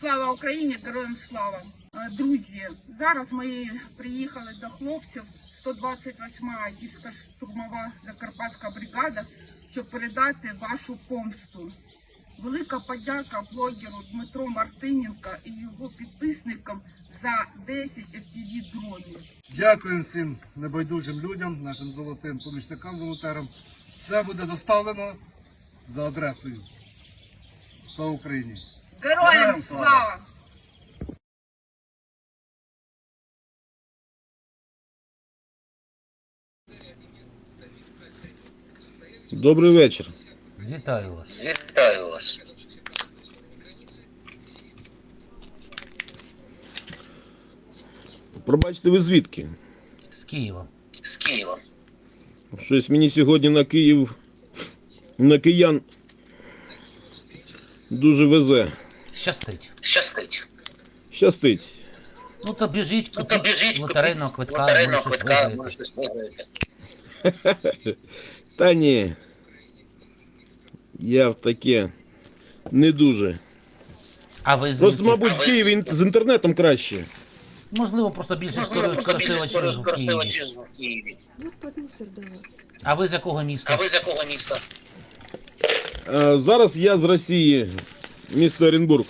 Слава Україні, героям слава! Е, Друзі, зараз ми приїхали до хлопців 128-ма гірська штурмова Закарпатська бригада, щоб передати вашу помсту. Велика подяка блогеру Дмитру Мартиненко і його підписникам за 10 FPV дронів. Дякуємо всім небайдужим людям, нашим золотим помічникам волонтерам. Все буде доставлено за адресою. Слава Україні! Героям слава! Добрий вечір. Вітаю вас. Вітаю вас. Пробачте, ви звідки? З Києва. З Києва. Щось мені сьогодні на Київ, на киян дуже везе. Щастить. Щастить. Щастить. Ну то біжіть, Ну то купіть біжіть, лотерейного квитка, лотерейного може квитка, може щось виграєте. Та ні. Я в таке не дуже. А ви Просто, звідки? мабуть, в Києві ін- з інтернетом краще. Можливо, просто більше Можливо, просто більше користувачів в Києві. користувачів в Києві. Ну, продюсер, да. А ви з якого А міста? ви з якого міста? А, зараз я з Росії, місто Оренбург.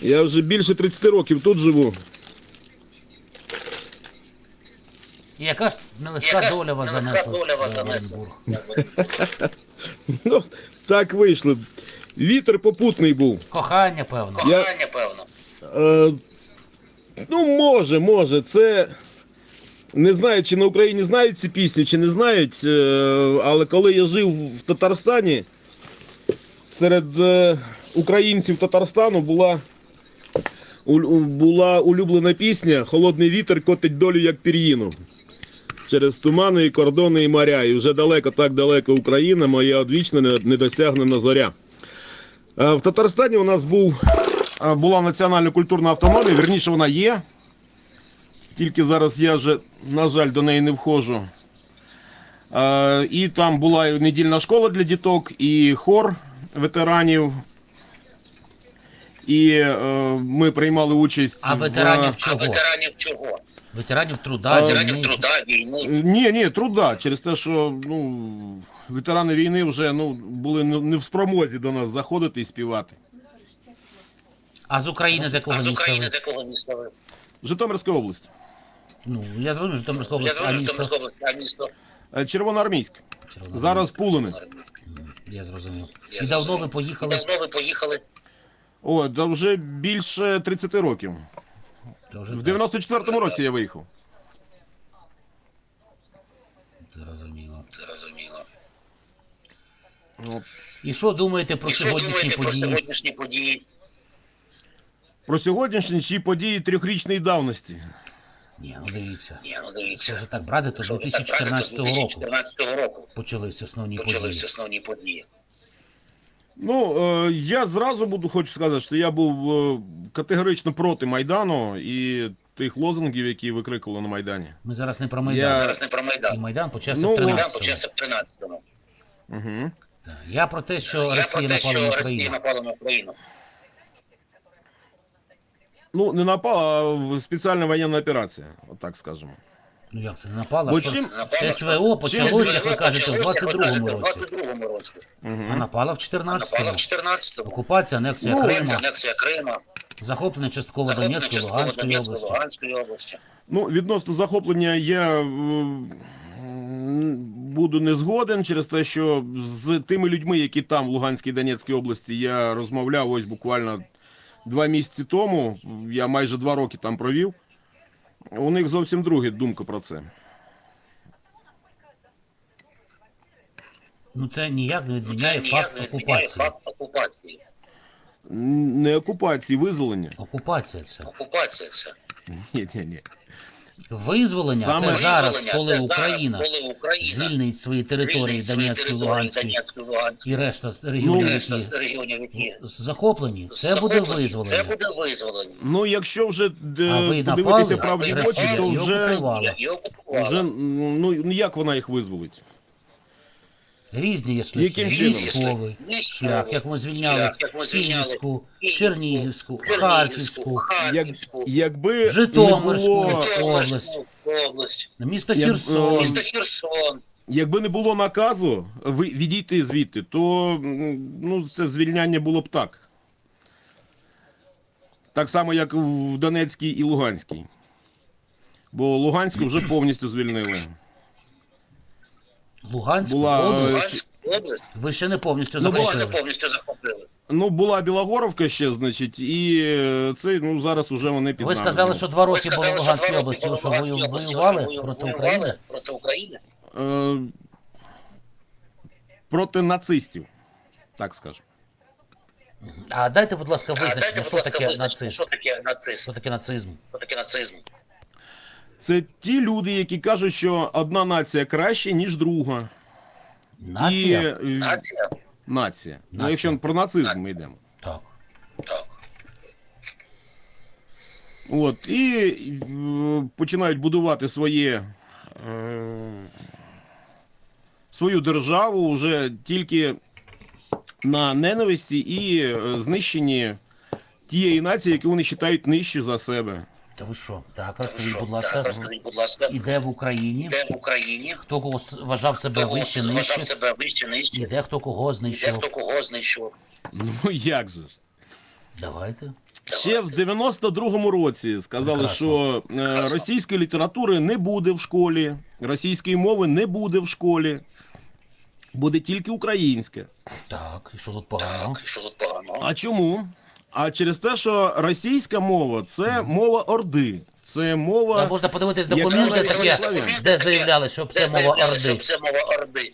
Я вже більше 30 років тут живу. І яка ж нелегка доля вас занесла в? Оренбург? Ну, так вийшло. Вітер попутний був. Кохання, певно. Я- Кохання, певно. Е, ну, може, може. Це. Не знаю, чи на Україні знають ці пісню, чи не знають. е, але коли я жив в Татарстані, серед е, українців Татарстану була, була улюблена пісня Холодний вітер котить долю, як пір'їну. Через тумани, і кордони і моря. І вже далеко, так далеко Україна, моя одвічна недосягнена зоря. Е, В Татарстані у нас був була національна культурна автономія, вірніше вона є. Тільки зараз я вже, на жаль, до неї не входжу. Е, І там була недільна школа для діток, і хор ветеранів. І е, ми приймали участь. А в- ветеранів А чого? ветеранів чого? Ветеранів труда, А, Ветеранів війни. труда, війни. Е, Ні, ні, труда. Через те, що ну, ветерани війни вже ну, були не в спромозі до нас заходити і співати. А з України з якого А з міста України ви? з якого міста ви? Житомирська область. Ну, я зрозумів, Житомирська Я область, а зрозумів, місто? Житомирська область, а місто? Е, Червоноармійськ. Червоноармійськ. Зараз Пулини. Я зрозумів. Я І давно ви поїхали? Давно ви поїхали? О, да вже більше 30 років. Вже В так, 94-му році я виїхав. Зрозуміло. Зрозуміло. От. І що думаєте про І що сьогоднішні думаєте про події? сьогоднішні події? Про сьогоднішні чи події трьохрічної давності. Ні, ну дивіться. Ні, ну Це дивіться. вже так брати, то з Що вже так брати, то 2014 з року 2014 року почались основні почались події. основні події. Ну, е, я зразу буду хочу сказати, що я був е, категорично проти Майдану і тих лозунгів, які викрикували на Майдані. Ми зараз не про Я- Майдан. Зараз не про І Майдан. Майдан почався Ну, в 13-му. почався в 13-му. Угу. Я про те, що Я про Росія те, напала на Україну. Ну, не напала, а в- спеціальна воєнна операція, отак скажемо. Ну як це не напала? Бо Що чим- це СВО почалося, як ви кажете, в почалося, як ви 22-му кажете, році. В 22-му році. А Угу. напала в Напала 14-му. в 14-му. Окупація, анексія Ну, Крима, Анексія Крима, захоплення частково захоплення Донецької, частково Луганської Донецької, області. Луганської області. Ну, відносно захоплення я е, м, буду не згоден через те, що з тими людьми, які там в Луганській і Донецькій області, я розмовляв ось буквально два місяці тому. Я майже два роки там провів. У них зовсім друга думка про це. Ну це ніяк не Ну, відміняє Це ніяк факт не відміняє окупації. факт окупації. Не окупації, визволення. Окупація це. Окупація це. Ні, ні, ні. Визволення Саме це зараз, коли це Україна коли Україна звільнить свої території Донецької, Луганської Луганської і решта з регіонів, ну, які регіонів, які захоплені, це буде визволення. Це буде визволення. Ну, якщо вже д- А подивитися правді в очі, то вже, вже ну, ну як вона їх визволить? Різні є шляхи. Військовий шлях, як ми звільняли Шлях, як ми звільняли Київську, Чернігівську, Харківську, Як, якби не Житомирську. було, область. область, місто Херсон. місто Херсон. якби не було наказу ви- відійти звідти, то ну, це звільняння було б так. Так само, як в Донецькій і Луганській. Бо Луганську вже повністю звільнили. Луганську Була, е, область. Область. Ви ще не повністю Ну, захопили. повністю захопили. Ну, була Білогоровка ще, значить, і е, це ну, зараз уже вони під Ви нами. сказали, що два роки було в Луганській області, що ви воювали що ви проти воювали України. Проти України. Е, проти нацистів, так скажу. А дайте, будь ласка, А дайте, визначення, що таке нацист? Що таке нацизм? Що таке нацизм? Це ті люди, які кажуть, що одна нація краще, ніж друга. Нація? І, е, Нація? нація. Ну, якщо про нацизм ми йдемо. Так. Так. От, і е, починають будувати своє, е, свою державу вже тільки на ненависті і знищенні тієї нації, яку вони вважають нижче за себе. Та ви що? Так, розкажіть, будь Так, ласка, Розкажіть, будь ласка, і де в Україні? де в Україні Хто кого вважав себе хто вище, вважав нижче, себе вище, і де хто кого і де хто кого знищив? Ну як же ж? Давайте. Ще в 92-му році сказали, Прекрасно. що е, російської літератури не буде в школі, російської мови не буде в школі, буде тільки українське. Так, і що тут поганого? Так, і що тут поганого? А чому? А через те, що російська мова це мова Орди. Це Та мова. можна подивитись документи навіть таке, де заявляли, що це мова Орди. Це мова Орди.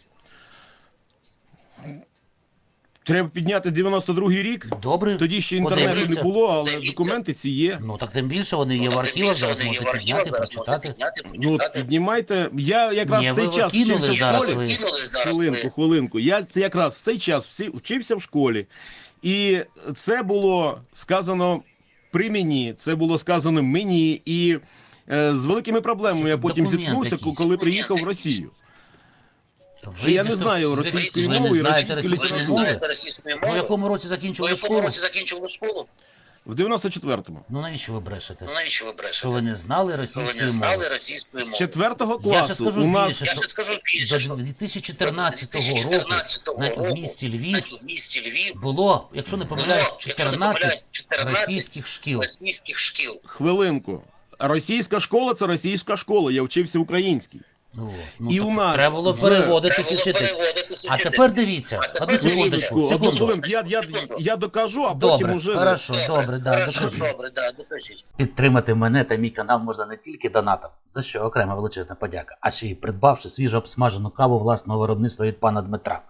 Треба підняти 92-й рік. Добре. Тоді ще інтернету подивіться. не було, але Дивіться. документи ці є. Ну так тим більше вони є в архівах, зараз можете підняти, зараз прочитати. підняти, Ну, от піднімайте. Я якраз Ні, в цей ви час кинули вчився в зараз школі. ви. Зараз Хвилинку, ви. хвилинку. Я це якраз в цей час всі- вчився в школі, і це було сказано при мені, це було сказано мені, і е, з великими проблемами я потім зіткнувся, коли приїхав в Росію. Ви Що я не знаю російської мови і російської Ви не літератури. в якому році якому школу? В 94-му. Ну навіщо ви брешете? Ну навіщо ви брешете? Що ви не знали Що ви російської не знали мови? російської З мови? четвертого Я ще класу скажу у нас більше, Я що ще скажу більше, до що 2014 року 2014 на- року в місті Львів в місті Львів було, якщо не помиляюсь, було, якщо не помиляюсь, 14 14 російських шкіл. російських шкіл. хвилинку. Російська школа це російська школа. Я вчився українській. Ну, ну, І так у нас треба було з- переводитись і вчитись. А тепер дивіться, одну секундочку, Хвилиночку, одну секунду. хвилинку. Я, я, я докажу, а потім Добре, уже. хорошо, добре, да, докажіть. добре, да, докажіть. Підтримати мене та мій канал можна не тільки донатом, за що окрема величезна подяка, а ще й придбавши свіжо обсмажену каву власного виробництва від пана Дмитра.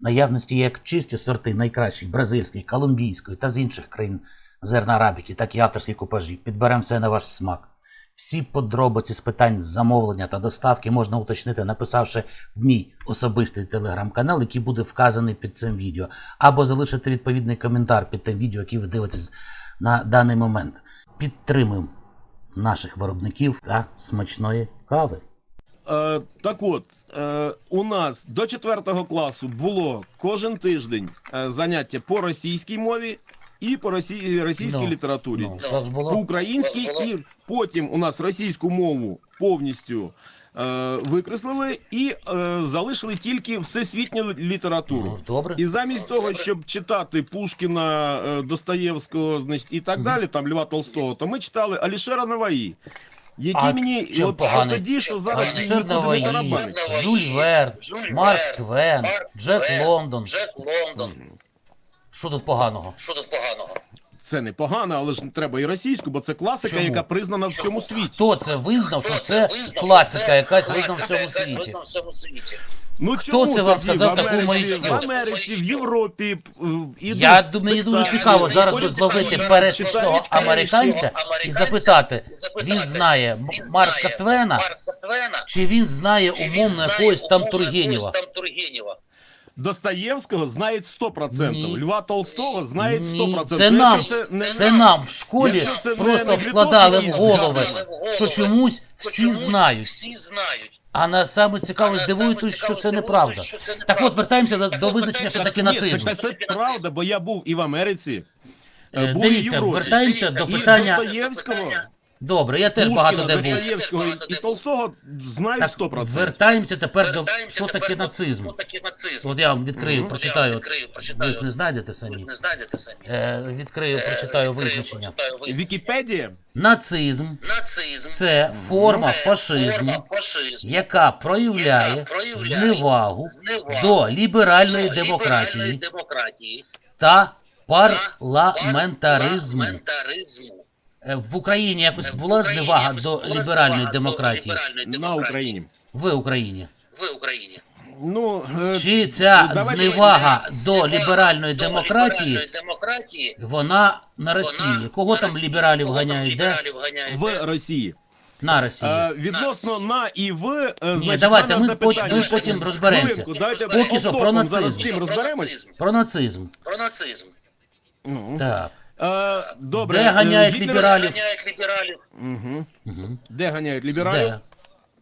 В Наявності є як чисті сорти найкращих бразильської, колумбійської та з інших країн зерна арабіки, так і авторські купажі. Підберемо все на ваш смак. Всі подробиці з питань замовлення та доставки можна уточнити, написавши в мій особистий телеграм-канал, який буде вказаний під цим відео, або залишити відповідний коментар під тим відео, яке ви дивитесь на даний момент. Підтримуємо наших виробників та смачної кави. Е, так от, е, у нас до 4 класу було кожен тиждень е, заняття по російській мові і по росі... російській Ну, літературі. Ну, так ж По українській і потім у нас російську мову повністю е, викреслили і е, залишили тільки всесвітню літературу. Ну, добре. І замість того, щоб читати Пушкіна, е, Достоєвського, значить, і так Мгм. далі, там Льва Толстого, то ми читали Алішера Наваї. Які А мені от що тоді, що зараз Наваї. Жюль Верн, Марк Твен, Марк Джек Твен, Лондон. Джек Лондон. Що тут поганого? Що тут поганого? Це непогано, але ж треба і російську, бо це класика, Чому? яка признана в всьому світі. Хто це визнав, що це класика, це якась класика, визнана в всьому світі? визнана всьому світі? Ну Хто чому це вам тоді сказав в таку Америці, маячню? в Америці, в Європі ідуть Я думаю, мені дуже спектаклі, цікаво зараз би ходять зловити пересічного американця і запитати, він знає М- він Марка знає Твена, Марка Твена, чи він знає чи він умовно знає якогось там умовно Тургенєва? там Тургенєва? Достоєвського знають 100%. Ні. Льва Толстого знають 100%. це Ну, нам, це не Це нам в школі це просто вкладали в голови, що чомусь всі знають. А на саме цікаво здивують, що це неправда. Так от вертаємося до, до визначення, що таке нацизм. так це правда, бо я був і в Америці, е, був і в Європі. вертаємося до І питання. Достоєвського, Добре, я теж Пушкіна, багато де був. Достоєвського Багато і. Толстого Так, 100%. вертаємося тепер до що таке нацизм. От я вам відкрию, прочитаю. Ви ж не знайдете Ви самі. ж не знайдете самі. Е, Відкрию, Е, прочитаю визначення. Вікіпедія? Нацизм Нацизм це форма це фашизму, яка проявляє яка проявляє зневагу зневагу до ліберальної до демократії демократії та та парламентаризму. Е, В Україні якось була Україні зневага якось до була ліберальної демократії На. Україні. в Україні. В Україні. Ну, е, Чи ця давайте зневага до ліберальної до демократії демократії вона на Росії? вона Кого на там Росії. лібералів Кого там ганяють? Де? лібералів ганяють? в Росії. На Росії. Е, відносно на і в, е, значить, давайте, ми питання. ми потім розберемося. Дайте Поки що про нацизм. Про розберемось. нацизм. Про нацизм. Про нацизм. Ну. Так. Е, добре. Де е, ганяють Гітлер- лібералів? Ганяють лібералів. Мгм. Угу. Де ганяють лібералів? Де?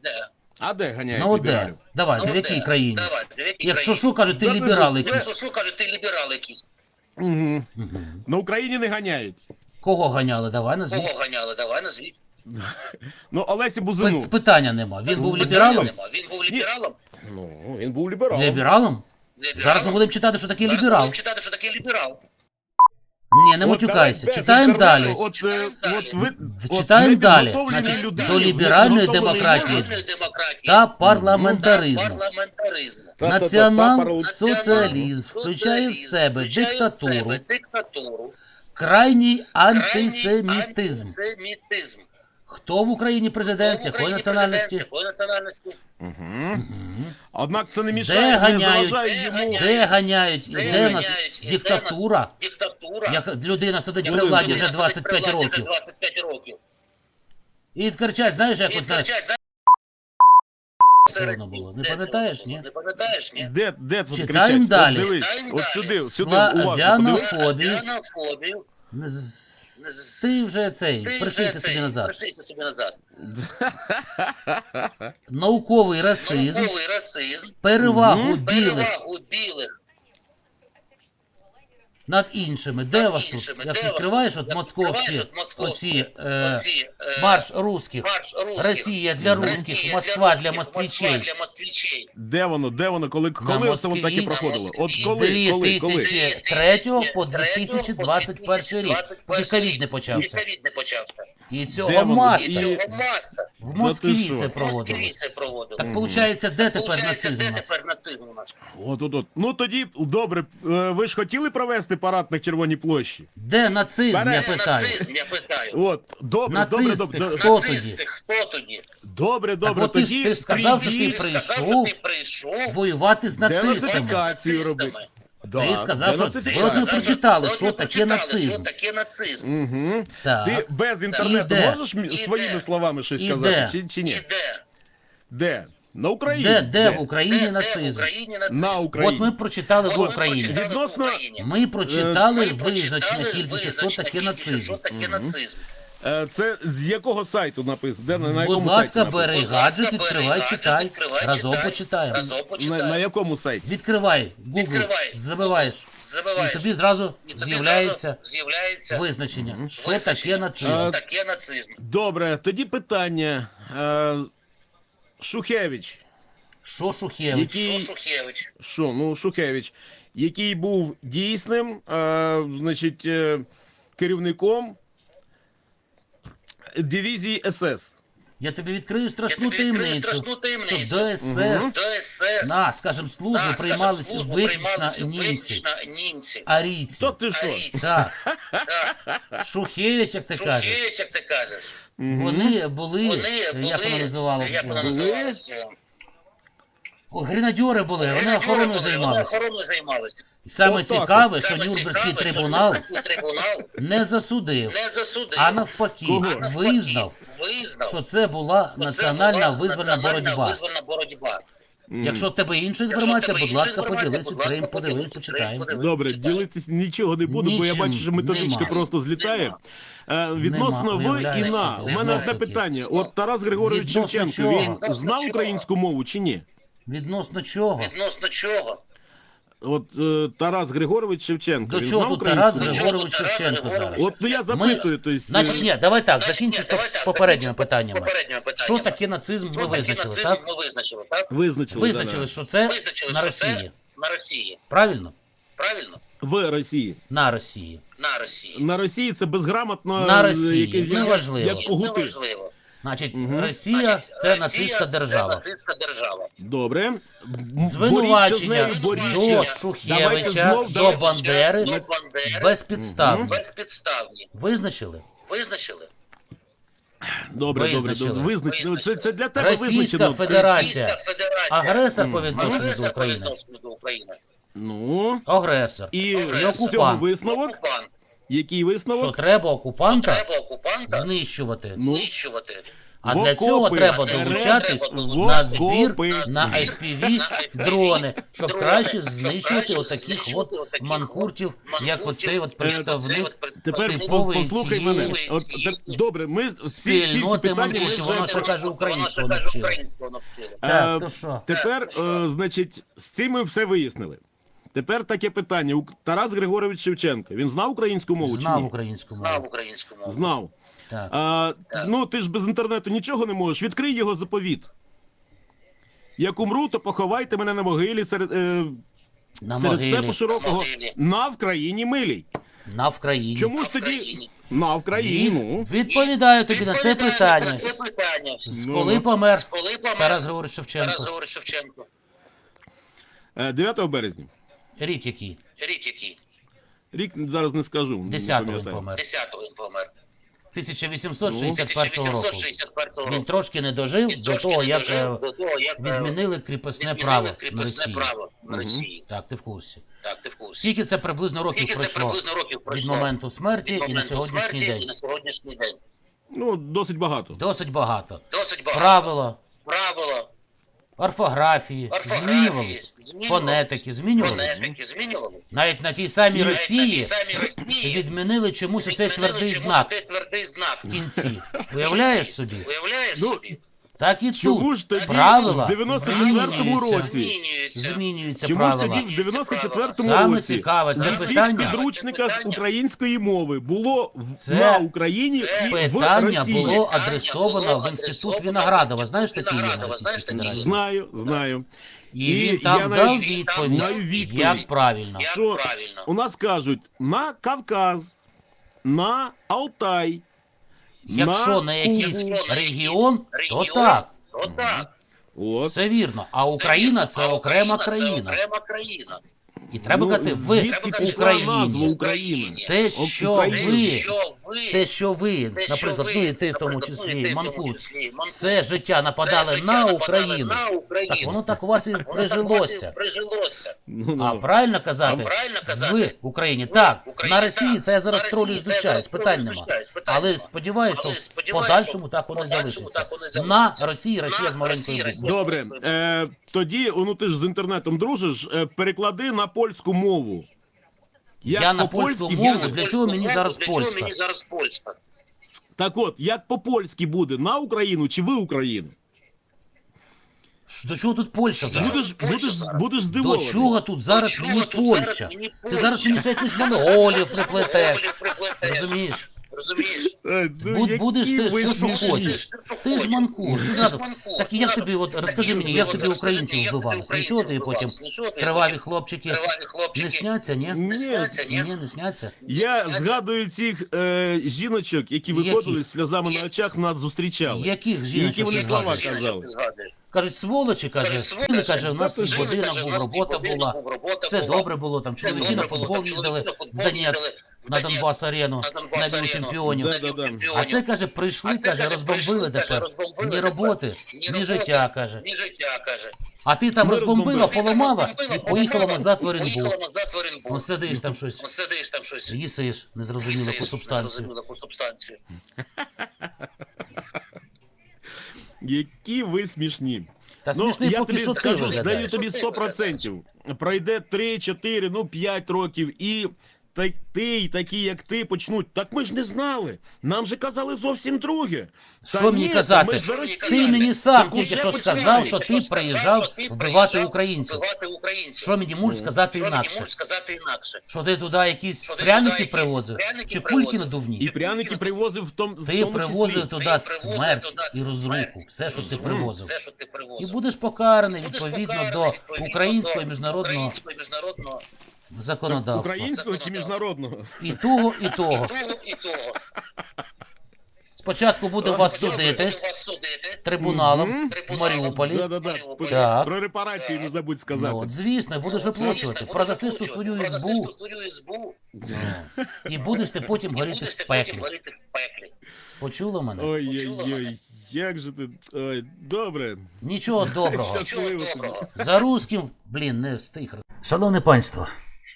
Де? А де ганяють Ну де? лібералів? Давайте, в Ну, якій де? країні? Давайте, в якій Якщо країні? що, кажуть, ти Це ліберал дуже- якийсь. Що, що кажуть, ти ліберал якийсь? Угу. Мгм. На Україні не ганяють. Кого ганяли? Давай назвіть. Кого ганяли? Давай назвіть. Ну, Олесі Бузину. Питання нема. Він був лібералом? Нема. Він був лібералом? Ну, він був лібералом. Лібералом? Лібералом? Зараз ми будемо читати, що таке Зараз ліберал. будемо читати, що таке ліберал. Ні, не От матюкайся. Читаємо далі. От, е, от ви, от Читаємо далі. непідготовленій Значить, людині, до ліберальної непідготовленій демократії. демократії. Та парламентаризму. Націонал-соціалізм включає в себе диктатуру, диктатуру, крайній антисемітизм. антисемітизм. Хто в Україні президент, якої національності? Однак це не мішає, не ганяють? заважає йому. Де ганяють? І Де де нас ганяють? І де диктатура? Диктатура. Як людина сидить при Людина владі вже 25 при владі вже років. 25 років. І кричать, знаєш, як І от на знаєш, це воно Росія. було. Не Де це пам'ятаєш, воно ні? було? Не пам'ятаєш, ні? Де, де це Читаємо кричать? далі. От дивись, Читаємо от далі. сюди, сюди, уважно подивись. З- Ти вже цей, пришився собі назад. Пришився собі назад. Науковий расизм, Науковий расизм. перевагу білих Перевагу білих над іншими. Де над вас тут? іншими. Як Де відкриваєш тут? от Як московські відкриваєш от московські, оці е, е, марш русських, марш русських. Росія для Росія русських, Москва для москвичей. Для москвичей. Де воно, де воно, коли, коли це воно таке проходило? От коли, коли, коли? 2003 по 2021 рік. Поки ковід не почався. не почався. І цього? Маса. І- В Москві це В це проводили. Так виходить, де тепер нацизм у де нас? тепер нацизм у нас? От, от, от. Ну тоді, добре, е, ви ж хотіли провести парад на Червоній площі? Де нацизм, я Бере Де питаю. нацизм, я питаю. От, добре, добре, Нацисти. добре, Хто Нацисти, тоді? Хто тоді? добре, Так добре, от тоді ти ж сказав, що ти прийшов ти прийшов воювати з нацистами. денацифікацію робити. Да, Ти сказав, що ви от прочитали, що не таке нацизм. Що таке нацизм? Угу. Так. Ти без інтернету Іде. можеш Іде. своїми словами щось Іде. сказати? Чи, чи ні? де? Де? На Україні. Де, де в Де, Україні де в нацизм? Україні нацизм? На Україні. От ми прочитали в От ми Україні. прочитали Відносно- Ми прочитали Ми визначення тільки, що таке нацизм. Що таке нацизм? Е, Це з якого сайту написано? Де, на, на Будь ласка, сайті бери гаджет, відкривай, читай. відкривай, Разом читай. почитаємо. Разом На, на якому сайті? Відкривай, Google, Відкривай. забиваєш. І тобі зразу І з'являється визначення, що таке нацизм. Е, таке нацизм? Добре, тоді питання. Шухевич. Що Шухевич? Який, Що Шухевич? що, ну, Шухевич, який був дійсним, е, значить, е, керівником дивізії СС. Я тобі відкрию страшну Я тобі відкрию таємницю. страшну Що до СС До СС на, скажімо, службу на, скажімо, приймались службу виключно приймалися німці, виключно німці. арійці. То ти що? Арійці. Так, Так, Шухевич, як ти кажеш. Шухевич, як ти кажеш. Мгм. Вони були, Вони були, як вона називалася? як Були? О, Гренадьори були, вони охорону охороною займалися. Охорону займалися. І саме Отак от. цікаве, що Саме Нюрнберзький цікаве, що трибунал Нюрнберзький трибунал не засудив, не засудив, а навпаки Кого? визнав, визнав, що це була національна визвольна боротьба. визвольна боротьба. Якщо в тебе інша інформація, будь ласка, поділись, читаємо подивись, почитаємо. Добре, ділитись нічого не буду, бо я Нічим бачу, що методичка нема. просто злітає. Е, відносно Нема, ви і на. У мене одне питання. От Тарас Григорович Відносно Шевченко, чого? він знав українську мову чи ні? Відносно чого? Відносно чого? От е, Тарас Григорович Шевченко, До він чого знав тут Тарас українську мову? Григорович Шевченко зараз? От ну я запитую, то есть, Значить, е, ні, давай так, давай з попередніми питаннями. Що таке нацизм, таке визначили, так? Ми визначили, так? визначили, Визначили, да-да. що це Визначили, на що це Росії. на Росії. Правильно? Правильно? в Росії. На Росії. На Росії. На Росії це безграмотно На Росії, якесь- як, неважливо. як когути. Неважливо. Значить, Мгм. Росія Значить, це Росія нацистська Це держава. нацистська держава. Добре. Звинувачення до. Шухевича, знов, до Бандери До Бандери безпідставні. безпідставні. Визначили? Визначили? Добре, добре, Визначили. добре. Визначено. Це, це для тебе Російська визначено. Федерація. Російська Федерація. Агресор по відношенню до Агресор по України. відношенню до України. Ну, Агресор. і цього окупант. висновок. Який Що треба окупанта Треба окупанта знищувати. Ну, знищувати. А для цього окопи. треба Треба долучатись на збір окопи. на FPV дрони, щоб дрони, краще знищувати отаких от манкуртів, як оцей от представник Тепер представник типової послухай мене. От, добре, ми всі, спільноти манкуртів, воно ще каже українського навчили. Е, що? Тепер, е, значить, з цим ми все вияснили. Тепер таке питання. У- Тарас Григорович Шевченко. Він знав українську мову чи Знав ні? українську Знав мову. українську мову. Знав. Так. А, Так. ну, ти ж без інтернету нічого не можеш. Відкрий його заповіт. Як умру, то поховайте мене на могилі серед, е, На серед степу широкого. На могилі. На Вкраїні милій. на Вкраїні. Чому ж тоді країні? на Вкраїні? Від- Ну. Відповідаю тобі на це Відповідаю питання. на це питання. З Ну, коли ну. помер З Коли помер Тарас Григорович Тарас Шевченко? Григорович Шевченко? Е, 9 березня. Рік який? Рік який? Рік зараз не скажу. не 10-го він помер. 10-го він помер. 1861 року. 1861 Він трошки не дожив Він до трошки того, не як дожив е, до того, як е, відмінили кріпосне право на Росії. право на Мгм. Росії. Так, ти в курсі. Так, ти в курсі. Скільки це приблизно років Скільки це приблизно років від моменту смерті від і на сьогоднішній смерті день? І на сьогоднішній день. Ну, досить багато. Досить багато. Досить багато. Правила, Правила, орфографії, змінювались, фонетики змінювались. Навіть на тій самій Росії відмінили чомусь оцей твердий знак оцей твердий знак. в кінці. Уявляєш собі? Так і Чому тут ж тоді правила в 94-му році? Змінюються Чому ж тоді в 94-му Саме році цікаве, це в питання- підручниках Питання- української мови було в, Це на Україні це і в Питання Росії? було Питання адресовано було в інститут адресовано Виноградова. в Знаєш Інститут такий є знаєш такий? Федерації? Знаю, знаю. І І він я там навіть- дав відповідь, дав відповідь. як правильно. Як Що? правильно? У нас кажуть на Кавказ, на Алтай. Якщо на якийсь регіон, то так. то так. Це вірно. А Україна це окрема країна. І треба Ну, казати ви пішла казати. України? Те, що Україна. ви, Що ви, те, що ви, те, наприклад, ви, ну і ти в тому числі, ти Манкут, числі, Манкут, все життя нападали життя на нападали Україну. на Україну. Так воно так у вас і прижилося. ось і прижилося. Ну, ну. А правильно казати? правильно казати? Ви в Україні. Ви Так, Україні, на Росії це я зараз тролю я знущаюсь, питань нема. Але сподіваюся, що в подальшому так воно і залишиться. На. Росії Росія з маленькою. Добре, е, тоді, ну ти ж з інтернетом дружиш, е, переклади на польську мову. Як Я на по-польськи польську буде? мову, для чого мені зараз Для чого польська? мені зараз польська? Так от, як по-польськи буде на Україну чи ви Україну? До чого тут Польща зараз? Будеш, Польща будеш, зараз. будеш До здивований. чого тут зараз чого мені тут зараз Польща? мені Ти зараз мені ще якусь монголів приплетеш. Розумієш? Розумієш? Ну, Буд- будеш ти все, що хочеш. Ти ж манкур. Ти Ти зразу. манкур. Так і як тобі, от розкажи мені, як тобі українців мені, як вбивалися? Нічого тобі потім? Криваві хлопчики не сняться, ні? Ні. не сняться. Я згадую цих е, жіночок, які Яких? виходили з сльозами на очах, нас зустрічали. Яких Які жіночок вони ти слова згадуєш? Кажуть, сволочі, каже, жили, сволочі. каже, у нас і Каже, був, робота була. робота Все добре було, там чоловіки на футбол їздили в Донецьк, на Донбас арену, на Лігу чемпіонів. Да, да, да. А це, каже, прийшли, А каже, розбомбили каже, тепер. розбомбили Ні роботи, Ні ні роботи, життя, каже. Ні життя, каже. А ти там розбомбила, поламала Розбомбила, і поїхала назад в Оренбург. Поїхала назад в Оренбург. Ну сидиш там щось, Ну, Сидиш там щось. їсиш, незрозуміло по субстанцію. незрозуміло, яку субстанцію. Які ви смішні. Та Ну, я тобі скажу, даю тобі 100%. Пройде 3, 4, ну 5 років і та, ти, і такі, як ти, почнуть. Так ми ж не знали. Нам же казали зовсім друге. Що мені ні, казати? ми ж за Ти Росію. Ти мені сам Так тільки уже що почали. сказав, що Ти приїжджав вбивати українців. Що мені можеш сказати інакше? сказати інакше? Що ти туди якісь Що ти пряники туди якісь привозив? пряники Чи привозив? кульки надувні? І пряники привозив в тому, в Ти тому привозив туди смерть і розруху. смерть Все, що ти привозив. Все, що ти І привозив. будеш покараний відповідно до українського міжнародного українського і міжнародного законодавства. Українського чи міжнародного? І того, і того. того і того. Спочатку буде вас судити трибуналом в Маріуполі. Так. Про репарації не забудь Ну, сказати. от, звісно, будеш виплачувати. Будеш Продасиш ту свою ізбу і будеш ти потім горіти в пеклі. горіти в пеклі. Почула мене? Ой-ой-ой, як же ти. Ой, добре. Нічого доброго. Щасливо За русським, блін, не встиг. Шановне панство,